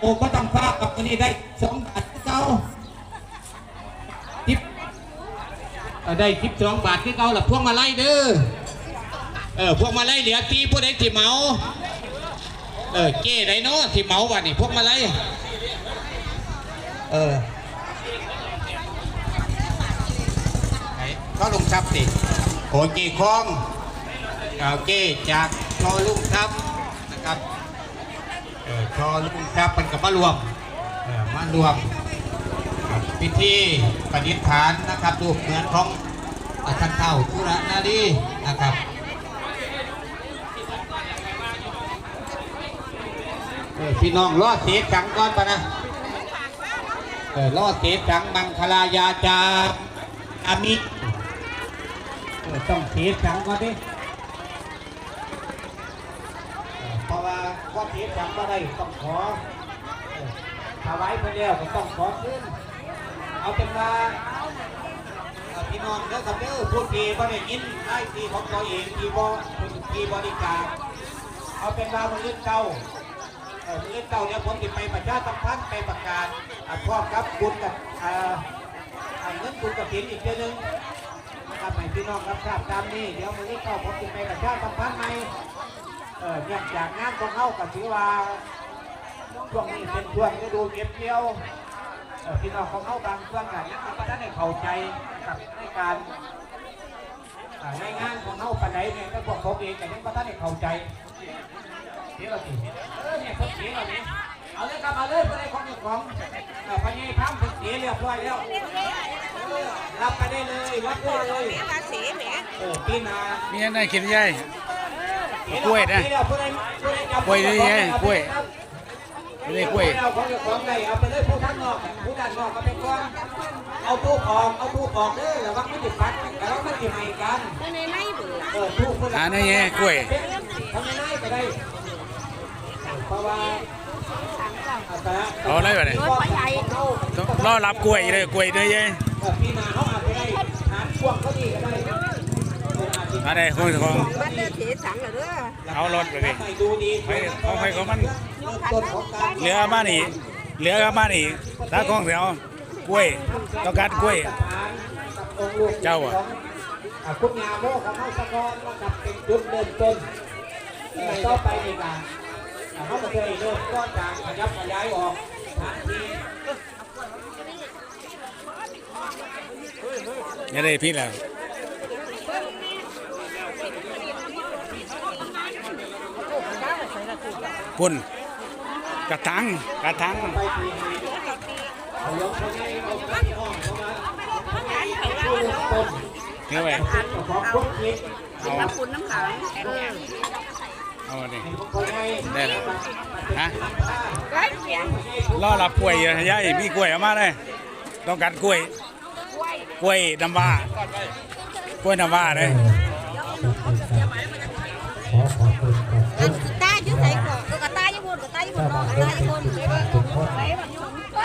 โอ้ก็ต้องฟ้ากกับตัวนี้ได้สองบาทคือเก่าทิปเอ่อได้ทิปสองบาทคือเก่าหลับพวงมาไล่เด้อเออพวงมาไล่เหลือตีผู้ใดที่เหมาเออเก้ไดเนาะที่เหมาวันนี้พวงมาไล่เออไหนเขาลงทับสิโอเก้คลองเอาเก้จากทอลุงทับนะครับ เออชอลุงครับเป็นกับมารวมเออมารวมพิธีประดิษฐานนะครับรูปเหมือนของอาจารย์เท่าธุระนาดีนะครับเออพี่น้องรอดเสียจังก่อนปะนะเออรอดเสียจังมังคลายาจาอามิเออต้องเสียจังก่อนดิ เพราะ ว่าก็เทียบกันก็ได้ต้องขอเออถวายไปแล้วก็ต้องขอขึ้น เอาเป็นว่าพี่น้องเด้อครับเด้อพูดทีบ่ได้ยินไอ้ทีของตัวเองทีบ่ทีบริการเอาเป็นว่ามันเล่นเก่าเออมันเล่นเก่าเนี่ยผมจะไปประชาสัมพันธ์ไปประกาศอ่าพร้อมกับบุญกับอ่าอ่าเงินบุญกับถินอีกเจ้านึงนะครับให้พี่น้องรับทราบตามนี้เดี๋ยวมันเล่นเก่าผมจะไปประชาสัมพันธ์ใหม่ ออเนื่องจากงานของเขาก็ถือว่าช่วงนี้เป็นช่วงฤดูเก็บเกี่ยวพี่น้องของเขาบางช่วงกันยังไม่ได้เข้าใจกับในการในงานของเขาปัจจัยเนี่ยก็พวกผมเองแต่ยังไม่ได้เข้าใจเดี๋ยเราสิเออเนี่ยเขาเสียเราเนี่ยเอาเลยครับเอาเลยไปได้ของเจ้าของพญายพัมพิ่งเสียเรียบร้อยแล้วรับไปได้เลยรับได้เลยเออปีหนาเมีอันไหน กินยัยกล้วยนะกล้วยนี่ไงกล้วยไม่ได้กล้วยเอาของเจ้าของได้เอาไปเลยผู้ท่านนอกผู้ด้านนอกก็เป็นก้อนเอาผู้ออกเอาผู้ออกเด้อแล้วว่าไม่ติดปัดแล้วว่าไม่ติดใหม่กันเออผู้คนละอ่านี่ไงกล้วยทำไม่ได้ก็ได้เพราะว่าอาจารย์เอาอะไรวะเนี่ยต้องรอรับกล้วยเลยกล้วยเลยยัยเออพี่นาเขาอาจจะได้หารพวงเขาดีก็ได้อะไรของของมัน เลือดเสียสังเหรอเด้อเอารถไปดิให้ดูดีไปเอาไปของมันต้นของการเหลือมานี่เหลือมานี่ตาของเสียวกล้วยต้องการกล้วย เจ้าอะอะคุณงาโมของเขาสะกอนนะครับเป็นจุดเริ่มต้นแต่ต่อไปในการอะเขาก็เคยเริ่มต้นจากขยับขยายออกทางที่ยังได้พี่แล้ว ปุ่นกระทังกระทังไปที่เอายกเขาให้เอาไปห้องเขามาจุดเริ่มต้นเนื้อไปของพวกคิดเอาน้ำคุณน้ำขังเอามาดิเขาให้ได้แล้วฮะล่อรับกล้วยอยู่ยายมีกล้วยเอามาเลยต้องการกล้วย กล้วยน้ำว้ากล้วยน้ำว้าเลย อยู่บนก็ตาอยู่บนนอกตาอยู่บนไปบ้านไปบ้านอยู่ไป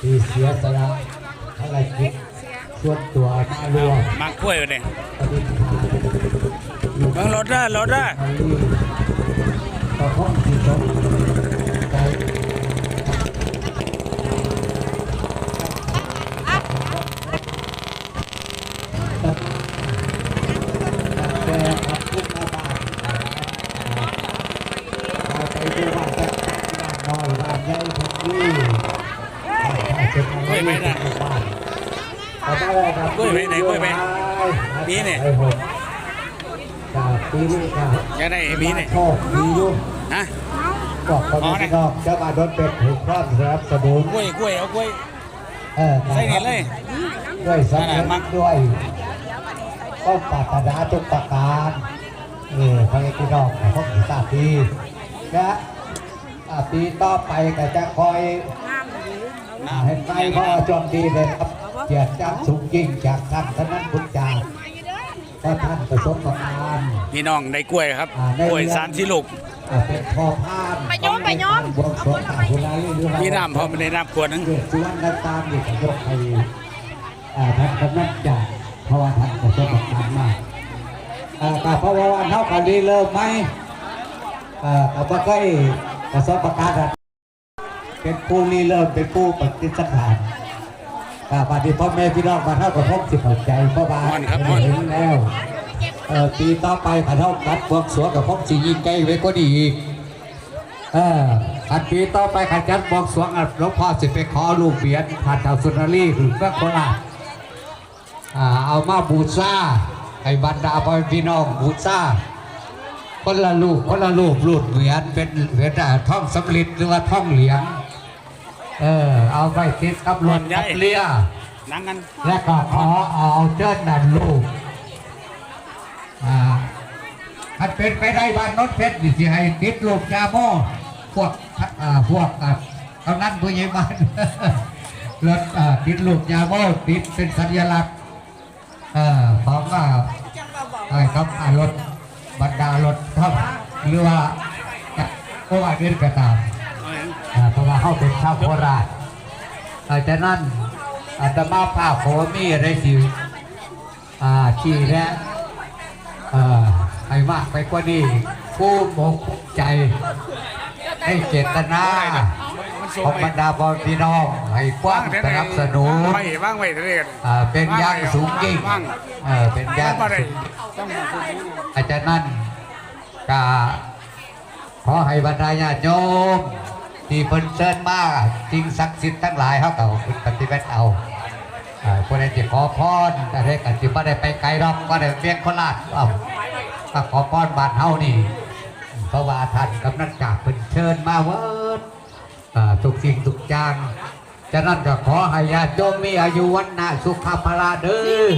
ที่เสียสละภารกิจส่วนตัวมารวมมักกล้วยอยู่เนี่ยปฏิบัติเบิ่งรถเด้อรถเด้อมาลีต่อห้องที่สองใจแกขับขึ้นมาบ้านเอาไปดูบ้านสักบ้านน้อยบ้านใหญ่ทุกที่ถ้าเป็นอะไรที่บ้านเอาไปเลยครับ กล้วยไปไหนกล้วยไป ปีเนี่ไอ้ผมครับปีนี้ครับอยากได้บีเนี่ยชอบดีอยู่ฮะบอกคนอ๋อที่เนี่ยนอกจะมาโดนเป็ดถึงพร้อมครับสมุนกล้วยกล้วยเอากล้วยใส่เห็นเลยด้วยสัญนั่นลัน่ะมักด้วยก็ปรารถนาทุกประการนี่พระเอกพี่น้องพบทราบดีและปีต่อไปก็จะคอยน้ำหรือเห็นไหมพ่อจอมดีเลยครับเกียรติจักสูงยิ่งจากท่านท่านนั้นพุทธเพราะท่านประสบการณ์พี่น้องได้กล้วยครับกล้วยสามสี่ลูกอ่าเป็นพ่อพานไปย้อมไปย้อมบวงสรวงตาคุณนายหรือว่าพี่น้ำพอไม่ได้น้ำขวดหนึงเกิดสุวรรณตามนี่ก็ยกให้อ่าท่านกำนันจ่าเพราะว่าท่านประสบการณ์มากอ่าแต่เพราะว่าวันเท่ากันดีเริ่มไหมอ่าแต่ว่าก็ประสบการณ์อะเป็นผู้รีเริ่มเป็นผู้ปฏิสังขาร อ่าบัดนี้พ่อแม่พี่น้องมาเท่ากับพบสิบหัวใจเพราะว่าม่วนครับม่วน เห็นแล้วเออปีต่อไปขันเท่ากัดพวกสวนกับพบสียิงไกลไว้ก็ดีอีกเออขันปีต่อไปขันจัดบวงสรวงอะหลวงพ่อสิไปขอลูกเบียนผ่านทางสุนารีหรือเพื่อโคราชอ่าเอามาบูชาให้บรรดาพ่อแม่พี่น้องบูชา คนละลูกคนละลูกรูดเหมือนเป็นเหมือนอ่าท่องสำลิดหรือว่าท่องเหลียง เออ เอาไปติดกับรถกับเรือนั่งกันและก็ขอเอาเจ้านันลูกอ่าถ้าเป็นไปได้บ้านโนนเพชรนี่สิให้ติดลูกยาโมพวกอ่าพวกอะกำนันผู้ใหญ่บ้านรถอ่าติดลูกยาโมติดเป็นสัญลักษณ์เอ่อของอ่าใช่ครับอ่ารถบรรดารถครับหรือว่าก็ว่าเดินกระตามอ่า เพราะว่าเขาเป็นชาวโคราชอาจากนั้นอาตมาภาพโคมีอะไรสิอ่าชี้แนะเอ่อให้มากไปกว่านี้ผู้มกใจให้เจตนาของบรรดาบอพี่น้องให้กว้างสนับสนุนไม่ว่างไว้เรื่อยอ่าเป็นอยังสูงยิ่งว่างเออเป็นอยังบ่ได้สูงต้องมาคุยอาจารย์นั่นกาขอให้บรรดาญาติโยม ที่เพิ่นเชิญมาสิ่งศักดิ์สิทธิ์ทั้งหลายเขาก็เอาปฏิบัติเอาคนใดที่ขอพรอะไรกันที่ไม่ได้ไปไกลรอกก็ได้เวียนโคราชเอาก็ขอพรบานเฮานี่เพราะว่าท่านกำนันจากเพิ่นเชิญมาเวิร์ดทุกสิ่งทุกอย่างฉะนั้นก็ขอให้ญาติโยมมีอายุวันนะสุขภาระเด้อ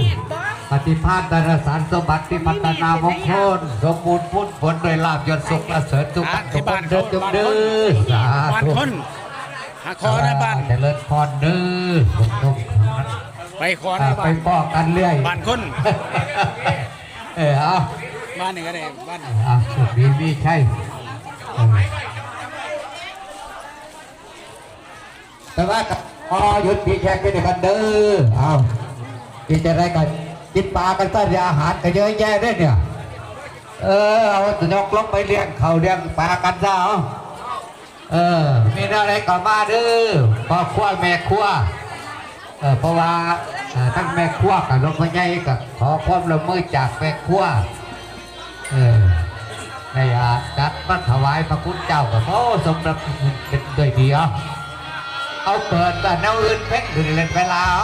ปฏิภาณดารสารสมบัติที่พัฒนามงคลสมบูรณ์พุทธผลโดยลาบยศสุขและเสริญสุขอะทุที่กคบ้านนเขาเดินจงเด้อสาบ้านธุคนหาคอในบ้านเจริญพรเด้อผมต้องไปคอในอ่าบ้าไปนป้อกันเรื่อยบ้านคนเออเอาบ้านนี่ก็ได้บ้านอะสุดดีมีใช่เออแต่ว่าพอหยุดพี่แขกกันกันเด้อเอากินจะได้กัน กินปลากันซะเดี๋ยวอาหารก็เยอะแยะด้วยเนี่ย เออเอาสนกลงไปเลี้ยงเขาเลี้ยงปลากันซะเอาเออมีอะไรก็มาเด้อพ่อครัวแม่ครัวเออเพราะว่าเอ่อทั้งแม่ครัวกับลงมาใหญ่กับขอความร่วมมือจากแม่ครัวเออในอาจัดมาถวายพระคุณเจ้ากับโอ้สมรับเป็นด้วยดีเอาเอาเปิดแต่แนวอื่นเพ่งดูเล่นเวลาเอ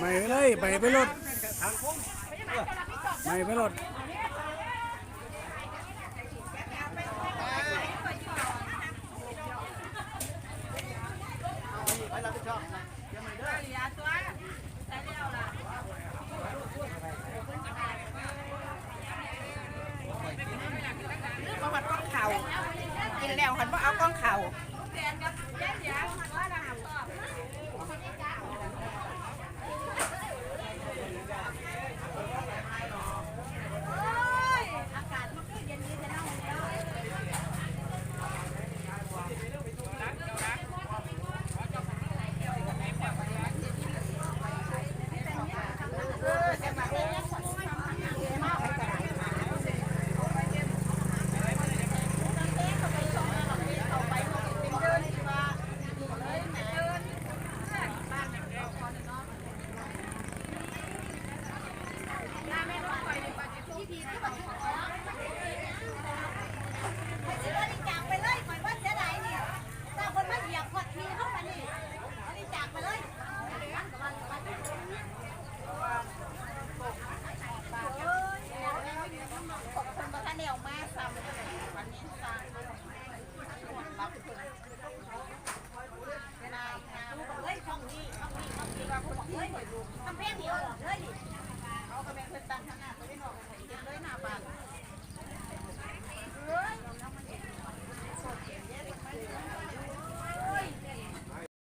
ไม่เลยไปไปรถไม่ไปรถ